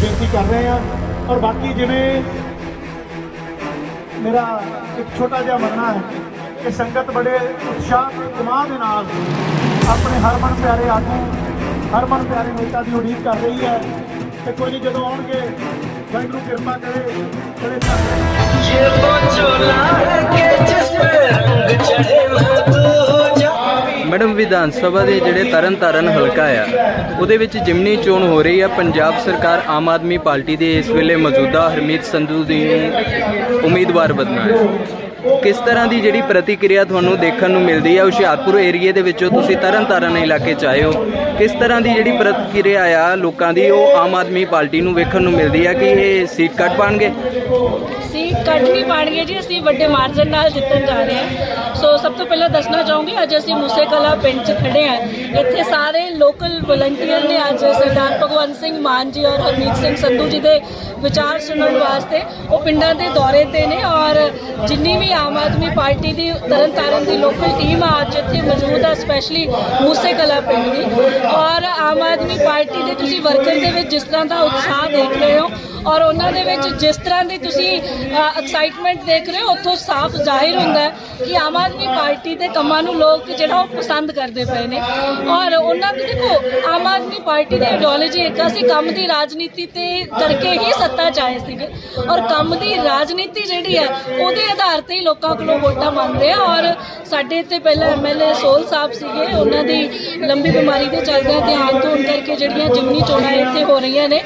ਬੇਨਤੀ ਕਰ ਰਹੇ ਆ ਔਰ ਬਾਕੀ ਜਿਵੇਂ ਮੇਰਾ ਇੱਕ ਛੋਟਾ ਜਿਹਾ ਮੰਨਣਾ ਹੈ ਕਿ ਸੰਗਤ ਬੜੇ ਉਤਸ਼ਾਹ ਤੇ ਤਮਾਹ ਦੇ ਨਾਲ ਆਪਣੇ ਹਰ ਹਰਮਨ ਪਿਆਰੇ ਆਗੂ ਹਰ ਹਰਮਨ ਪਿਆਰੇ ਨੇਤਾ ਦੀ ਉਡੀਕ ਕਰ ਰਹੀ ਹੈ ਤੇ ਕੋਈ ਨਹੀਂ ਜਦੋਂ ਆਉਣਗੇ, ਵਾਹਿਗੁਰੂ ਕਿਰਪਾ ਕਰੇ ਕਰੇ ਇਹ ਉਹ ਚੋਲਾ ਹੈ ਕਿ ਜਿਸ ਪੇ ਰੰਗ ਚੜ੍ਹੇ ਮੈਡਮ, ਵਿਧਾਨ ਸਭਾ ਦੇ ਜਿਹੜੇ ਤਰਨ ਤਾਰਨ ਹਲਕਾ ਆ, ਉਹਦੇ ਵਿੱਚ ਜਿਮਨੀ ਚੋਣ ਹੋ ਰਹੀ ਆ। ਪੰਜਾਬ ਸਰਕਾਰ ਆਮ ਆਦਮੀ ਪਾਰਟੀ ਦੇ ਇਸ ਵੇਲੇ ਮੌਜੂਦਾ ਹਰਮੀਤ ਸੰਧੂ ਜੀ ਨੂੰ ਉਮੀਦਵਾਰ ਬਣਨਾ ਹੈ। ਕਿਸ ਤਰ੍ਹਾਂ ਦੀ ਜਿਹੜੀ ਪ੍ਰਤੀਕਿਰਿਆ ਤੁਹਾਨੂੰ ਦੇਖਣ ਨੂੰ ਮਿਲਦੀ ਹੈ ਹੁਸ਼ਿਆਰਪੁਰ ਏਰੀਏ ਦੇ ਵਿੱਚੋਂ ਤੁਸੀਂ ਤਰਨਤਾਰਨ ਇਲਾਕੇ ਚ ਆਏ ਹੋ ਕਿਸ ਤਰ੍ਹਾਂ ਦੀ ਜਿਹੜੀ ਪ੍ਰਤੀਕਿਰਿਆ ਆ ਲੋਕਾਂ ਦੀ, ਉਹ ਆਮ ਆਦਮੀ ਪਾਰਟੀ ਨੂੰ ਵੇਖਣ ਨੂੰ ਮਿਲਦੀ ਹੈ ਕਿ ਇਹ ਸੀਟ ਕੱਟ ਪਾਣਗੇ? ਸੀਟ ਕੱਟ ਨਹੀਂ ਪਾਣਗੇ ਜੀ, ਅਸੀਂ ਵੱਡੇ ਮਾਰਜਨ ਨਾਲ ਜਿੱਤਣ ਜਾ ਰਹੇ ਹਾਂ। ਸੋ ਸਭ ਤੋਂ ਪਹਿਲਾਂ ਦੱਸਣਾ ਚਾਹੂੰਗੀ, ਅੱਜ ਅਸੀਂ ਮੂਸੇ ਕਲਾ ਪਿੰਡ 'ਚ ਖੜੇ ਹਾਂ। ਇੱਥੇ ਸਾਰੇ ਲੋਕਲ ਵਲੰਟੀਅਰ ਨੇ ਅੱਜ ਸਰਦਾਰ ਭਗਵੰਤ ਸਿੰਘ ਮਾਨ ਜੀ ਔਰ ਹਰਮੀਤ ਸਿੰਘ ਸੰਧੂ ਜੀ ਦੇ ਵਿਚਾਰ ਸੁਣਨ ਵਾਸਤੇ। ਉਹ ਪਿੰਡਾਂ ਦੇ ਦੌਰੇ ਤੇ ਨੇ ਔਰ ਜਿੰਨੀ ਵੀ ਆਮ ਆਦਮੀ ਪਾਰਟੀ ਦੀ ਤਰਨ ਤਾਰਨ ਦੀ ਲੋਕਲ ਟੀਮ ਆ, ਅੱਜ ਇੱਥੇ ਮੌਜੂਦ ਆ, ਸਪੈਸ਼ਲੀ ਮੂਸੇ ਕਲਾ ਪਿੰਡ ਦੀ। ਔਰ ਆਮ ਆਦਮੀ ਪਾਰਟੀ ਦੇ ਤੁਸੀਂ ਵਰਕਰ ਦੇ ਵਿੱਚ ਜਿਸ ਤਰ੍ਹਾਂ ਦਾ ਉਤਸ਼ਾਹ ਦੇਖ ਰਹੇ ਹੋ ਔਰ ਉਹਨਾਂ ਦੇ ਵਿੱਚ ਜਿਸ ਤਰ੍ਹਾਂ ਦੀ ਤੁਸੀਂ ਐਕਸਾਈਟਮੈਂਟ ਦੇਖ ਰਹੇ ਹੋ, ਉੱਥੋਂ ਸਾਫ਼ ਜ਼ਾਹਿਰ ਹੁੰਦਾ ਹੈ ਕਿ ਆਮ ਆਦਮੀ ਪਾਰਟੀ ਦੇ ਕੰਮਾਂ ਨੂੰ ਲੋਕ ਜਿਹੜਾ ਉਹ ਪਸੰਦ ਕਰਦੇ ਪਏ ਨੇ। ਔਰ ਉਹਨਾਂ ਦੀ ਦੇਖੋ, ਆਮ ਆਦਮੀ ਪਾਰਟੀ ਦੀ ਆਈਡੀਓਲੋਜੀ ਇੱਕ ਅਸੀਂ ਕੰਮ ਦੀ ਰਾਜਨੀਤੀ ਤੇ ਕਰਕੇ ਹੀ ਸੱਤਾ 'ਚ ਆਏ ਸੀਗੇ। ਔਰ ਕੰਮ ਦੀ ਰਾਜਨੀਤੀ ਜਿਹੜੀ ਹੈ, ਉਹਦੇ ਆਧਾਰ ਤੇ ਹੀ ਲੋਕਾਂ ਕੋਲੋਂ ਵੋਟਾਂ ਮੰਗਦੇ ਆ। ਔਰ ਸਾਡੇ ਇੱਥੇ ਪਹਿਲਾਂ ਐਮਐਲਏ ਸੋਲ ਸਾਹਿਬ ਸੀਗੇ, ਉਹਨਾਂ ਦੀ ਲੰਬੀ ਬਿਮਾਰੀ ਦੇ ਚੱਲਦਿਆਂ ਧਿਆਨ ਤੋਂ ਕਰਕੇ ਜਿਹੜੀਆਂ ਜਿਮਨੀ ਚੋਣਾਂ ਇੱਥੇ ਹੋ ਰਹੀਆਂ ਨੇ,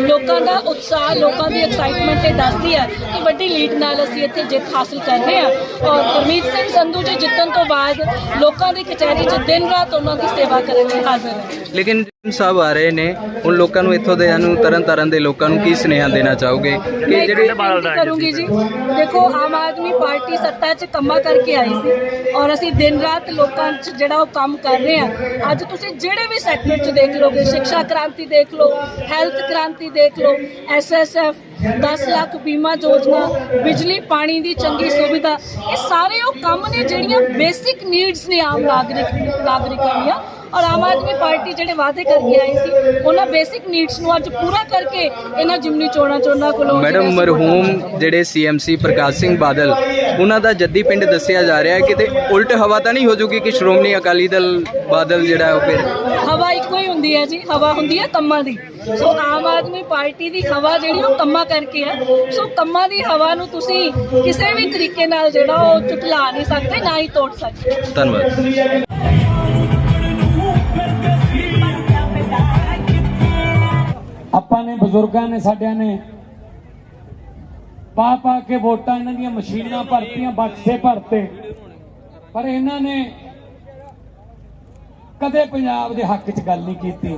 ਲੋਕਾਂ ਦਾ ਉਤਸ਼ਾਹ ਲੋਕਾਂ ਦੀ ਐਕਸਾਈਟਮੈਂਟ ਇਹ ਦੱਸਦੀ ਹੈ ਕਿ ਵੱਡੀ ਲੀਡ ਨਾਲ ਅਸੀਂ ਇੱਥੇ ਜਿੱਤ ਹਾਸਲ ਕਰ ਰਹੇ ਹਾਂ। ਔਰ ਗੁਰਮੀਤ ਸਿੰਘ ਸੰਧੂ ਜੀ ਜਿੱਤਣ ਤੋਂ ਬਾਅਦ ਲੋਕਾਂ ਦੀ ਕਚਹਿਰੀ 'ਚ ਦਿਨ ਰਾਤ ਉਹਨਾਂ ਦੀ ਸੇਵਾ ਕਰਨ ਲਈ ਹਾਜ਼ਰ ਹੈ। ਲੇਕਿਨ ਸਾਹਿਬ ਆ ਰਹੇ ਨੇ ਹੁਣ ਲੋਕਾਂ ਨੂੰ ਇੱਥੋਂ ਦੇ ਨੂੰ ਤਰਨ ਤਾਰਨ ਦੇ ਲੋਕਾਂ ਨੂੰ ਕੀ ਸੁਨੇਹਾ ਦੇਣਾ ਚਾਹੋਗੇ? ਕਿ ਜਿਹੜੇ ਕਰੂੰਗੀ ਜੀ। ਦੇਖੋ ਆਮ ਆਦਮੀ ਪਾਰਟੀ ਸੱਤਾ 'ਚ ਕੰਮਾਂ ਕਰਕੇ ਆਈ ਸੀ ਔਰ ਅਸੀਂ ਦਿਨ ਰਾਤ ਲੋਕਾਂ 'ਚ ਜਿਹੜਾ ਉਹ ਕੰਮ ਕਰ ਰਹੇ ਹਾਂ। ਅੱਜ ਤੁਸੀਂ ਜਿਹੜੇ ਵੀ ਸੈਕਟਰ 'ਚ ਦੇਖ ਲੋਗੇ ਸਿੱਖਿਆ ਕ੍ਰਾਂਤੀ ਦੇਖ ਲਓ ਹੈਲਥ ਕ੍ਰਾਂਤੀ ਦੇਖ ਲਓ ਐਸਐਸਐਫ 10 ਲੱਖ ਬੀਮਾ ਯੋਜਨਾ ਬਿਜਲੀ ਪਾਣੀ ਦੀ ਚੰਗੀ ਸੁਵਿਧਾ ਇਹ ਸਾਰੇ ਉਹ ਕੰਮ ਨੇ ਜਿਹੜੀਆਂ ਬੇਸਿਕ ਨੀਡਸ ਨੇ ਆਮ ਨਾਗਰਿਕ ਨਾਗਰਿਕਾਂ ਦੀਆਂ। ਔਰ ਆਮ ਆਦਮੀ ਪਾਰਟੀ ਜਿਹੜੇ ਵਾਅਦੇ ਕਰਕੇ ਆਈ ਸੀ ਉਹਨਾਂ ਬੇਸਿਕ ਨੀਡਸ ਨੂੰ ਅੱਜ ਪੂਰਾ ਕਰਕੇ ਇਹਨਾਂ ਜਿਮਨੀ ਚੋਣਾਂ ਚੋਣਾਂ ਕੋਲੋਂ ਮੈਡਮ ਮਰਹੂਮ ਜਿਹੜੇ ਸੀਐਮਸੀ ਪ੍ਰਕਾਸ਼ ਸਿੰਘ ਬਾਦਲ ਉਹਨਾਂ ਦਾ ਜੱਦੀ ਪਿੰਡ ਦੱਸਿਆ ਜਾ ਰਿਹਾ ਹੈ ਕਿਤੇ ਉਲਟ ਹਵਾ ਤਾਂ ਨਹੀਂ ਹੋ ਜੂਗੀ ਕਿ ਸ਼੍ਰੋਮਣੀ ਅਕਾਲੀ ਦਲ ਬਾਦਲ ਜਿਹੜਾ ਉਹ ਫਿਰ? ਹਵਾ ਇੱਕੋ ਹੀ ਹੁੰਦੀ ਹੈ ਜੀ ਹਵਾ ਹੁੰਦੀ ਹੈ ਕੰਮਾਂ ਦੀ। ਸੋ ਆਮ ਆਦਮੀ ਪਾਰਟੀ ਦੀ ਹਵਾ ਜਿਹੜੀ ਉਹ ਕੰਮਾਂ ਕਰਕੇ ਹੈ। ਸੋ ਕੰਮਾਂ ਦੀ ਹਵਾ ਨੂੰ ਤੁਸੀਂ ਕਿਸੇ ਵੀ ਤਰੀਕੇ ਨਾਲ ਜਿਹੜਾ ਉਹ ਝੁਠਲਾ ਨਹੀਂ ਸਕਦੇ ਨਾ ਹੀ ਤੋੜ ਸਕਦੇ। ਧੰਨਵਾਦ। ਆਪਾਂ ਨੇ, ਬਜ਼ੁਰਗਾਂ ਨੇ, ਸਾਡਿਆਂ ਨੇ ਪਾ ਪਾ ਕੇ ਵੋਟਾਂ ਇਹਨਾਂ ਦੀਆਂ ਮਸ਼ੀਨਾਂ ਭਰਤੀਆਂ, ਬਕਸੇ ਭਰਤੇ। ਪਰ ਇਹਨਾਂ ਨੇ ਕਦੇ ਪੰਜਾਬ ਦੇ ਹੱਕ 'ਚ ਗੱਲ ਨਹੀਂ ਕੀਤੀ।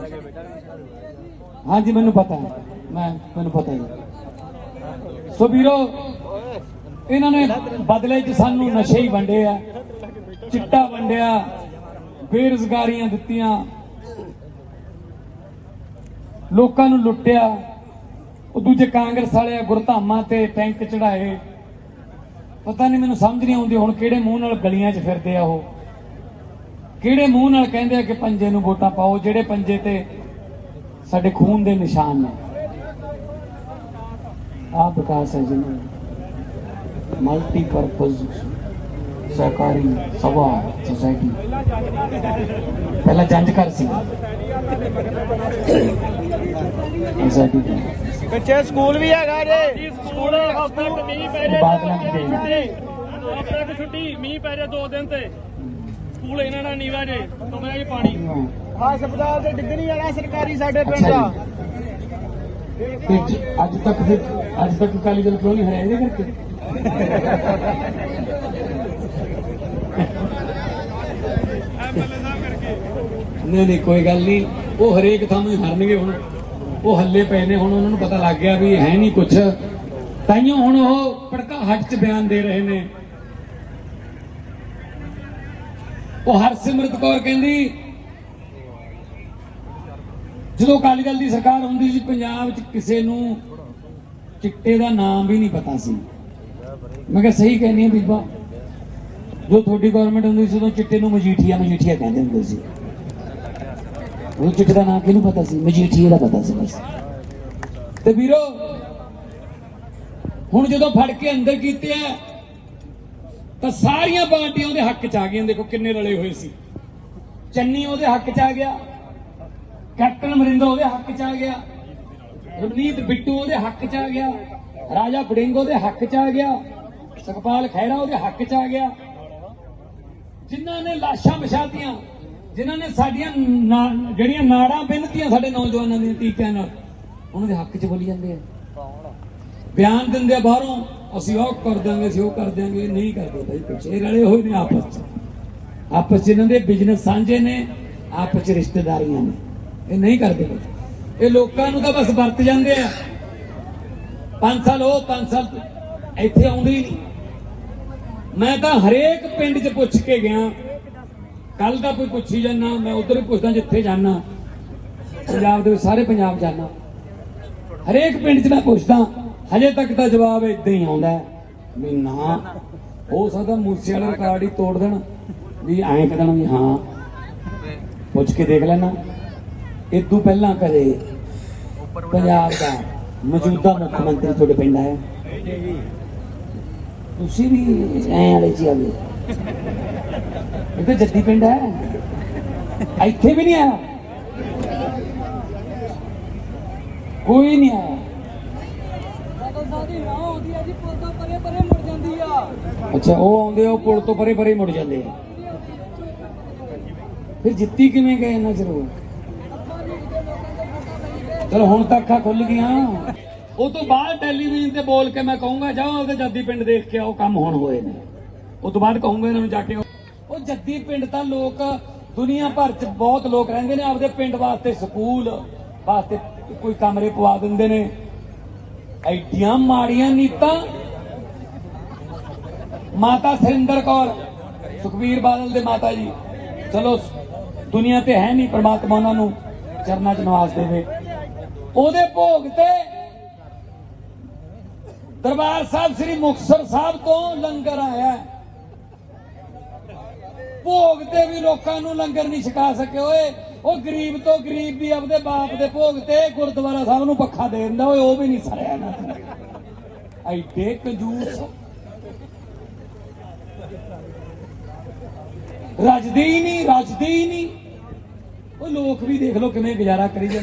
ਹਾਂਜੀ, ਮੈਨੂੰ ਪਤਾ ਹੈ। ਮੈਂ, ਮੈਨੂੰ ਪਤਾ ਹੈ ਸੋ ਵੀਰੋ, ਇਹਨਾਂ ਨੇ ਬਦਲੇ 'ਚ ਸਾਨੂੰ ਨਸ਼ੇ ਹੀ ਵੰਡੇ ਆ, ਚਿੱਟਾ ਵੰਡਿਆ, ਬੇਰੁਜ਼ਗਾਰੀਆਂ ਦਿੱਤੀਆਂ। ਲੋਕਾਂ ਨੂੰ ਲੁੱਟਿਆ। ਉਹ ਦੂਜੇ ਕਾਂਗਰਸ ਵਾਲੇ ਗੁਰਧਾਮਾਂ ਤੇ ਟੈਂਕ ਚੜਾਏ। ਪਤਾ ਨਹੀਂ ਮੈਨੂੰ ਸਮਝ ਨਹੀਂ ਆਉਂਦੀ ਹੁਣ ਕਿਹੜੇ ਮੂੰਹ ਨਾਲ ਗਲੀਆਂ 'ਚ ਫਿਰਦੇ ਆ ਉਹ। ਕਿਹੜੇ ਮੂੰਹ ਨਾਲ ਕਹਿੰਦੇ ਆ ਕਿ ਪੰਜੇ ਨੂੰ ਵੋਟਾਂ ਪਾਓ, ਜਿਹੜੇ ਪੰਜੇ ਤੇ ਸਾਡੇ ਖੂਨ ਦੇ ਨਿਸ਼ਾਨ ਨੇ। ਆਹ ਵਿਕਾਸ ਹੈ ਜੀ। ਮਲਟੀਪਰਪਸ ਸਹਿਕਾਰੀ ਸਭਾ ਸੁਸਾਇਟੀ ਪਹਿਲਾਂ ਜੰਜ ਕਰ ਸੀ ਸੁਸਾਇਟੀ ਬੱਚੇ ਸਕੂਲ ਵੀ ਹੈਗਾ ਜੇ ਸਕੂਲ ਹਫਤਾ ਮੀਂਹ ਪੈ ਰਿਹਾ ਦੀ ਦੇਣ ਹੈ। ਹਫਤਾ ਕਿ ਛੁੱਟੀ ਮੀਂਹ ਪੈ ਰਿਹਾ ਦੋ ਦਿਨ ਤੇ ਸਕੂਲ ਇਹਨਾਂ ਨਾਲ ਨੀਵਾ ਜੇ ਤੁਮਿਆ ਜੀ ਪਾਣੀ ਹਸਪਤਾਲ ਤੇ ਡਿੱਗਣੀ ਵਾਲਾ ਸਰਕਾਰੀ ਸਾਡੇ ਪਿੰਡ ਦਾ ਅੱਜ ਤੱਕ ਅੱਜ ਤੱਕ ਕਾਲੀ ਦਲ ਕਿਉਂ ਨਹੀਂ ਹਰਿਆ ਇਹਦੇ ਕਰਕੇ ਨਹੀਂ ਨਹੀਂ, ਕੋਈ ਗੱਲ ਨਹੀਂ। ਉਹ ਹਰੇਕ ਥਾਂ ਨੂੰ ਹਰਨਗੇ ਹੁਣ। ਉਹ ਹੱਲੇ ਪਏ ਨੇ, ਹੁਣ ਉਹਨਾਂ ਨੂੰ ਪਤਾ ਲੱਗ ਗਿਆ ਵੀ ਹੈ ਨਹੀਂ ਕੁਛ। ਤਾਈਓ ਹੁਣ ਉਹ ਪੜਕਾ ਹੱਟ ਚ ਬਿਆਨ ਦੇ ਰਹੇ ਨੇ। ਉਹ ਹਰਸਿਮਰਤ ਕੌਰ ਕਹਿੰਦੀ, ਜਦੋਂ ਅਕਾਲੀ ਦਲ ਦੀ ਸਰਕਾਰ ਹੁੰਦੀ ਸੀ, ਪੰਜਾਬ 'ਚ ਕਿਸੇ ਨੂੰ ਚਿੱਟੇ ਦਾ ਨਾਮ ਵੀ ਨਹੀਂ ਪਤਾ ਸੀ। ਮੈਂ ਕਿਹਾ, ਸਹੀ ਕਹਿੰਦੀ ਹੈ ਬੀਬਾ। ਜੋ ਤੁਹਾਡੀ ਗਵਰਨਮੈਂਟ ਹੁੰਦੀ ਸੀ, ਉਦੋਂ ਚਿੱਟੇ ਨੂੰ ਮਜੀਠੀਆ ਮਜੀਠੀਆ ਕਹਿੰਦੇ ਹੁੰਦੇ ਸੀ। ਉਹ ਚਿੱਟੇ ਦਾ ਕਿਹਨੂੰ ਪਤਾ ਸੀ? ਮਜੀਠੀਆ ਦਾ ਪਤਾ ਸੀ ਬਸ। ਤੇ ਵੀਰੋ, ਹੁਣ ਜਦੋਂ ਫੜ ਕੇ ਅੰਦਰ ਕੀਤੇ ਆ, ਤਾਂ ਸਾਰੀਆਂ ਪਾਰਟੀਆਂ ਉਹਦੇ ਹੱਕ ਚ ਆ ਗਈਆਂ। ਦੇਖੋ ਕਿੰਨੇ ਰਲੇ ਹੋਏ ਸੀ। ਚੰਨੀ ਉਹਦੇ ਹੱਕ ਚ ਆ ਗਿਆ। ਕੈਪਟਨ ਅਮਰਿੰਦਰ ਉਹਦੇ ਹੱਕ ਚ ਆ ਗਿਆ। ਰਵਨੀਤ ਬਿੱਟੂ ਉਹਦੇ ਹੱਕ ਚ ਆ ਗਿਆ। ਰਾਜਾ ਬੜਿੰਗ ਉਹਦੇ ਹੱਕ ਚ ਆ ਗਿਆ। ਸੁਖਪਾਲ ਖਹਿਰਾ ਉਹਦੇ ਹੱਕ ਚ ਆ ਗਿਆ। ਜਿਨ੍ਹਾਂ ਨੇ ਲਾਸ਼ਾਂ ਵਿਛਾਤੀਆਂ ਜਿਨ੍ਹਾਂ ਨੇ ਸਾਡੀਆਂ ਨਾ- ਜਿਹੜੀਆਂ ਨਾੜਾਂ ਬਿੰਨਤੀਆਂ ਸਾਡੇ ਨੌਜਵਾਨਾਂ ਦੀਆਂ ਟੀਕਿਆਂ ਨਾਲ, ਉਹਨਾਂ ਦੇ ਹੱਕ 'ਚ ਬੋਲੀ ਜਾਂਦੇ ਆ। ਬਿਆਨ ਦਿੰਦੇ ਆ ਬਾਹਰੋਂ, ਅਸੀਂ ਉਹ ਕਰ ਦਾਂਗੇ ਅਸੀਂ ਉਹ ਕਰ ਦਾਂਗੇ ਨਹੀਂ ਕਰਦੇ ਭਾਈ ਇਹ ਰਲੇ ਹੋਏ ਨੇ ਆਪਸ 'ਚ। ਆਪਸ 'ਚ ਇਹਨਾਂ ਦੇ ਬਿਜ਼ਨਸ ਸਾਂਝੇ ਨੇ, ਆਪਸ 'ਚ ਰਿਸ਼ਤੇਦਾਰੀਆਂ ਨੇ। ਇਹ ਨਹੀਂ ਕਰਦੇ ਭਾਈ। ਇਹ ਲੋਕਾਂ ਨੂੰ ਤਾਂ ਬਸ ਵਰਤ ਜਾਂਦੇ ਆ। 5 ਸਾਲ ਉਹ 5 ਸਾਲ ਇੱਥੇ ਆਉਂਦੇ ਹੀ ਨਹੀਂ। ਮੈਂ ਤਾਂ ਹਰੇਕ ਪਿੰਡ 'ਚ ਪੁੱਛ ਕੇ ਗਿਆ ਕੱਲ ਦਾ ਕੋਈ ਪੁੱਛੀ ਜਾਂਦਾ, ਮੈਂ ਉਧਰ ਵੀ ਪੁੱਛਦਾ ਜਿੱਥੇ ਜਾਣਾ ਪੰਜਾਬ ਦੇ ਵਿੱਚ ਸਾਰੇ ਪੰਜਾਬ ਜਾਣਾ ਹਰੇਕ ਪਿੰਡ 'ਚ ਮੈਂ ਪੁੱਛਦਾ, ਹਜੇ ਤੱਕ ਤਾਂ ਜਵਾਬ ਇਦਾਂ ਹੀ ਆਉਂਦਾ ਵੀ ਨਾ, ਹੋ ਸਕਦਾ ਮੂਸੇ ਵਾਲਾ ਰਿਕਾਰਡ ਹੀ ਤੋੜ ਦੇਣ, ਵੀ ਐਂ ਕਹਿਣ ਵੀ ਹਾਂ। ਪੁੱਛ ਕੇ ਦੇਖ ਲੈਣਾ। ਇਦੋਂ ਪਹਿਲਾਂ ਕਦੇ ਪੰਜਾਬ ਦਾ ਮੌਜੂਦਾ ਮੁੱਖ ਮੰਤਰੀ ਤੁਹਾਡੇ ਪਿੰਡ ਆਇਆ? ਤੁਸੀਂ ਵੀ ਐਂ ਵਾਲੇ ਚ ਆ ਇਹ ਤਾਂ ਜੱਦੀ ਪਿੰਡ ਹੈ। ਇੱਥੇ ਵੀ ਨਹੀਂ ਆਇਆ। ਕੋਈ ਨਹੀਂ ਆਇਆ। ਅੱਛਾ, ਉਹ ਆਉਂਦੇ ਉਹ ਪੁਲ ਤੋਂ ਪਰੇ ਪਰੇ ਮੁੜ ਜਾਂਦੇ ਆ। ਫਿਰ ਜਿੱਤੀ ਕਿਵੇਂ ਗਏ ਇਹਨਾਂ ਚਿਰ ਚਲੋ, ਹੁਣ ਤਾਂ ਅੱਖਾਂ ਖੁੱਲ ਗਈਆਂ। ਉਹ ਤੋਂ ਬਾਅਦ ਟੈਲੀਵਿਜ਼ਨ ਤੇ ਬੋਲ ਕੇ ਮੈਂ ਕਹੂੰਗਾ, ਜਾਓ ਆਪਦੇ ਜੱਦੀ ਪਿੰਡ ਦੇਖ ਕੇ ਆਓ, ਕੰਮ ਹੁਣ ਹੋਏ ਨੇ। ਉਹ ਤੋਂ ਬਾਅਦ ਕਹੂੰਗਾ ਇਹਨਾਂ ਨੂੰ ਜਾ ਕੇ ਉਹ ਜੱਦੀ ਪਿੰਡ ਤਾਂ ਲੋਕ, ਦੁਨੀਆ ਭਰ ਚ ਬਹੁਤ ਲੋਕ ਰਹਿੰਦੇ ਨੇ ਆਪਦੇ ਪਿੰਡ ਵਾਸਤੇ ਸਕੂਲ, ਵਾਸਤੇ ਕੋਈ ਕਮਰੇ ਪਵਾ ਦਿੰਦੇ ਨੇ। ਐਡੀਆਂ ਮਾੜੀਆਂ ਨੀਤਾਂ। ਮਾਤਾ ਸਰਿੰਦਰ ਕੌਰ, ਸੁਖਬੀਰ ਬਾਦਲ ਦੇ ਮਾਤਾ ਜੀ। ਚਲੋ, ਦੁਨੀਆ ਤੇ ਹੈ ਨਹੀਂ ਪ੍ਰਮਾਤਮਾ ਉਹਨਾਂ ਨੂੰ ਚਰਨਾਂ 'ਚ ਨਵਾਜ਼ ਦੇਵੇ। ਉਹਦੇ ਭੋਗ ਤੇ ਦਰਬਾਰ ਸਾਹਿਬ ਸ੍ਰੀ ਮੁਕਤਸਰ ਸਾਹਿਬ ਤੋਂ ਲੰਗਰ ਆਇਆ। ਭੋਗ ਤੇ ਵੀ ਲੋਕਾਂ ਨੂੰ ਲੰਗਰ ਨਹੀਂ ਛਕਾ ਸਕੇ ਓਏ। ਉਹ ਗਰੀਬ ਤੋਂ ਗਰੀਬ ਵੀ ਆਪਦੇ ਬਾਪ ਦੇ ਭੋਗ ਤੇ ਗੁਰਦੁਆਰਾ ਸਾਹਿਬ ਨੂੰ ਪੱਖਾ ਦੇ ਦਿੰਦਾ ਓਏ, ਉਹ ਵੀ ਨਹੀਂ ਸਰਿਆ ਨਾ। ਐਡੇ ਕੰਜੂਸ। ਰੱਜਦੇ ਨਹੀਂ ਰੱਜਦੇ ਨਹੀਂ। ਉਹ ਲੋਕ ਵੀ ਦੇਖ ਲਓ ਕਿਵੇਂ ਗੁਜ਼ਾਰਾ ਕਰੀ ਜਾਂਦੇ।